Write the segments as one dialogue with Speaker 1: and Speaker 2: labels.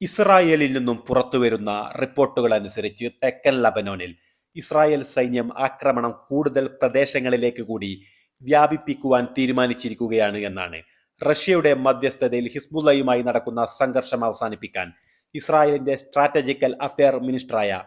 Speaker 1: ഇസ്രായേലിൽ നിന്നും പുറത്തുവരുന്ന റിപ്പോർട്ടുകൾ അനുസരിച്ച് തെക്കൻ ലബനോനിൽ ഇസ്രായേൽ സൈന്യം ആക്രമണം കൂടുതൽ പ്രദേശങ്ങളിലേക്ക് കൂടി വ്യാപിപ്പിക്കുവാൻ തീരുമാനിച്ചിരിക്കുകയാണ് എന്നാണ്. റഷ്യയുടെ മധ്യസ്ഥതയിൽ ഹിസ്ബുള്ളയുമായി നടക്കുന്ന സംഘർഷം അവസാനിപ്പിക്കാൻ ഇസ്രായേലിന്റെ സ്ട്രാറ്റജിക്കൽ അഫയർ മിനിസ്റ്ററായ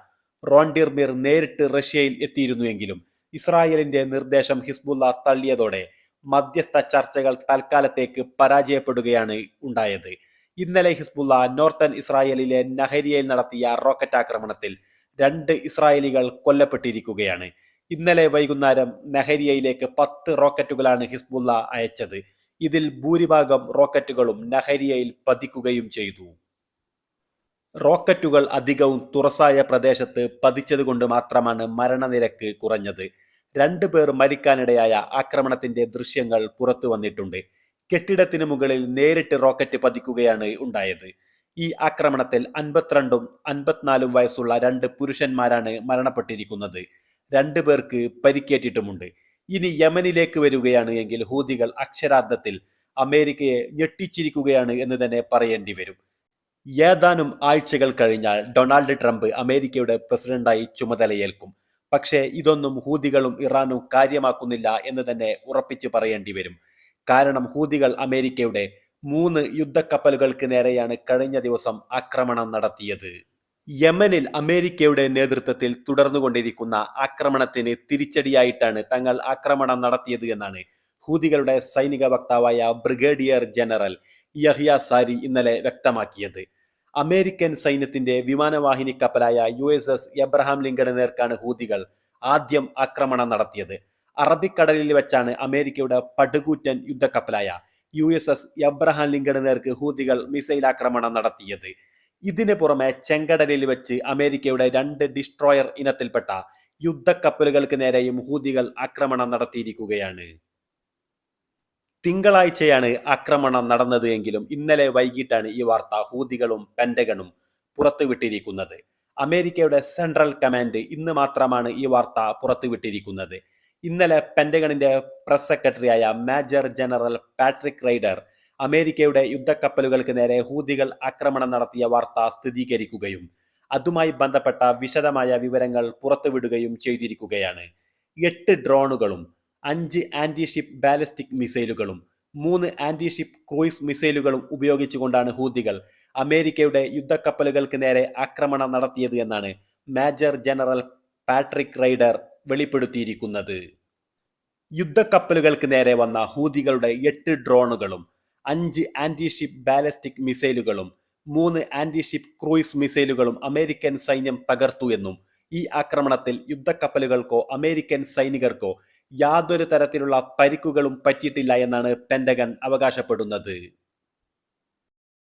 Speaker 1: റോണ്ടിർമിർ നേരിട്ട് റഷ്യയിൽ എത്തിയിരുന്നുവെങ്കിലും ഇസ്രായേലിന്റെ നിർദ്ദേശം ഹിസ്ബുള്ള തള്ളിയതോടെ മധ്യസ്ഥ ചർച്ചകൾ തൽക്കാലത്തേക്ക് പരാജയപ്പെടുകയാണ് ഉണ്ടായത്. ഇന്നലെ ഹിസ്ബുള്ള നോർത്തൻ ഇസ്രായേലിലെ നഹരിയയിൽ നടത്തിയ റോക്കറ്റ് ആക്രമണത്തിൽ രണ്ട് ഇസ്രായേലികൾ കൊല്ലപ്പെട്ടിരിക്കുകയാണ്. ഇന്നലെ വൈകുന്നേരം നഹരിയയിലേക്ക് പത്ത് റോക്കറ്റുകളാണ് ഹിസ്ബുള്ള അയച്ചത്. ഇതിൽ ഭൂരിഭാഗം റോക്കറ്റുകളും നഹരിയയിൽ പതിക്കുകയും ചെയ്തു. റോക്കറ്റുകൾ അധികവും തുറസായ പ്രദേശത്ത് പതിച്ചതുകൊണ്ട് മാത്രമാണ് മരണനിരക്ക് കുറഞ്ഞത്. രണ്ടു പേർ മരിക്കാനിടയായ ആക്രമണത്തിന്റെ ദൃശ്യങ്ങൾ പുറത്തു വന്നിട്ടുണ്ട്. കെട്ടിടത്തിന് മുകളിൽ നേരിട്ട് റോക്കറ്റ് പതിക്കുകയാണ് ഉണ്ടായത്. ഈ ആക്രമണത്തിൽ അൻപത്തിരണ്ടും അൻപത്തിനാലും വയസ്സുള്ള രണ്ട് പുരുഷന്മാരാണ് മരണപ്പെട്ടിരിക്കുന്നത്. രണ്ടു പേർക്ക് പരിക്കേറ്റിട്ടുമുണ്ട്. ഇനി യമനിലേക്ക് വരികയാണ് എങ്കിൽ ഹൂതികൾ അക്ഷരാർത്ഥത്തിൽ അമേരിക്കയെ ഞെട്ടിച്ചിരിക്കുകയാണ് എന്ന് തന്നെ പറയേണ്ടി വരും. ഏതാനും ആഴ്ചകൾ കഴിഞ്ഞാൽ ഡൊണാൾഡ് ട്രംപ് അമേരിക്കയുടെ പ്രസിഡന്റായി ചുമതലയേൽക്കും. പക്ഷേ ഇതൊന്നും ഹൂതികളും ഇറാനും കാര്യമാക്കുന്നില്ല എന്ന് തന്നെ ഉറപ്പിച്ചു പറയേണ്ടി വരും. കാരണം ഹൂതികൾ അമേരിക്കയുടെ മൂന്ന് യുദ്ധക്കപ്പലുകൾക്ക് നേരെയാണ് കഴിഞ്ഞ ദിവസം ആക്രമണം നടത്തിയത്. യമനിൽ അമേരിക്കയുടെ നേതൃത്വത്തിൽ തുടർന്നുകൊണ്ടിരിക്കുന്ന ആക്രമണത്തിന് തിരിച്ചടിയായിട്ടാണ് തങ്ങൾ ആക്രമണം നടത്തിയത് എന്നാണ് ഹൂതികളുടെ സൈനിക വക്താവായ ബ്രിഗേഡിയർ ജനറൽ യഹിയ സാരി ഇന്നലെ വ്യക്തമാക്കിയത്. അമേരിക്കൻ സൈന്യത്തിന്റെ വിമാനവാഹിനി കപ്പലായ U S S Abraham Lincoln നേർക്കാണ് ഹൂതികൾ ആദ്യം ആക്രമണം നടത്തിയത്. അറബിക്കടലിൽ വെച്ചാണ് അമേരിക്കയുടെ പടുകൂറ്റൻ യുദ്ധക്കപ്പലായ U S S Abraham Lincoln നേർക്ക് ഹൂതികൾ മിസൈൽ ആക്രമണം നടത്തിയത്. ഇതിനു പുറമെ ചെങ്കടലിൽ വെച്ച് അമേരിക്കയുടെ രണ്ട് ഡിസ്ട്രോയർ ഇനത്തിൽപ്പെട്ട യുദ്ധക്കപ്പലുകൾക്ക് നേരെയും ഹൂതികൾ ആക്രമണം നടത്തിയിരിക്കുകയാണ്. തിങ്കളാഴ്ചയാണ് ആക്രമണം നടന്നത് എങ്കിലും ഇന്നലെ വൈകിട്ടാണ് ഈ വാർത്ത ഹൂതികളും പെന്റഗണും പുറത്തുവിട്ടിരിക്കുന്നത്. അമേരിക്കയുടെ സെൻട്രൽ കമാൻഡ് ഇന്ന് മാത്രമാണ് ഈ വാർത്ത പുറത്തുവിട്ടിരിക്കുന്നത്. ഇന്നലെ പെൻഡഗണിന്റെ പ്രസ് സെക്രട്ടറിയായ മേജർ ജനറൽ പാട്രിക് റൈഡർ അമേരിക്കയുടെ യുദ്ധക്കപ്പലുകൾക്ക് നേരെ ഹൂതികൾ ആക്രമണം നടത്തിയ വാർത്ത സ്ഥിരീകരിക്കുകയും അതുമായി ബന്ധപ്പെട്ട വിശദമായ വിവരങ്ങൾ പുറത്തുവിടുകയും ചെയ്തിരിക്കുകയാണ്. എട്ട് ഡ്രോണുകളും അഞ്ച് ആന്റി ഷിപ്പ് ബാലിസ്റ്റിക് മിസൈലുകളും മൂന്ന് ആന്റി ഷിപ്പ് ക്രൂയിസ് മിസൈലുകളും ഉപയോഗിച്ചുകൊണ്ടാണ് ഹൂതികൾ അമേരിക്കയുടെ യുദ്ധക്കപ്പലുകൾക്ക് നേരെ ആക്രമണം നടത്തിയത് എന്നാണ് മേജർ ജനറൽ പാട്രിക് റൈഡർ വെളിപ്പെടുത്തിയിരിക്കുന്നത്. യുദ്ധക്കപ്പലുകൾക്ക് നേരെ വന്ന ഹൂതികളുടെ എട്ട് ഡ്രോണുകളും അഞ്ച് ആന്റി ഷിപ്പ് ബാലിസ്റ്റിക് മിസൈലുകളും മൂന്ന് ആന്റിഷിപ്പ് ക്രൂയിസ് മിസൈലുകളും അമേരിക്കൻ സൈന്യം തകർത്തു എന്നും ഈ ആക്രമണത്തിൽ യുദ്ധക്കപ്പലുകൾക്കോ അമേരിക്കൻ സൈനികർക്കോ യാതൊരു തരത്തിലുള്ള പരിക്കുകളും പറ്റിയിട്ടില്ല എന്നാണ് പെന്റഗൺ അവകാശപ്പെടുന്നത്.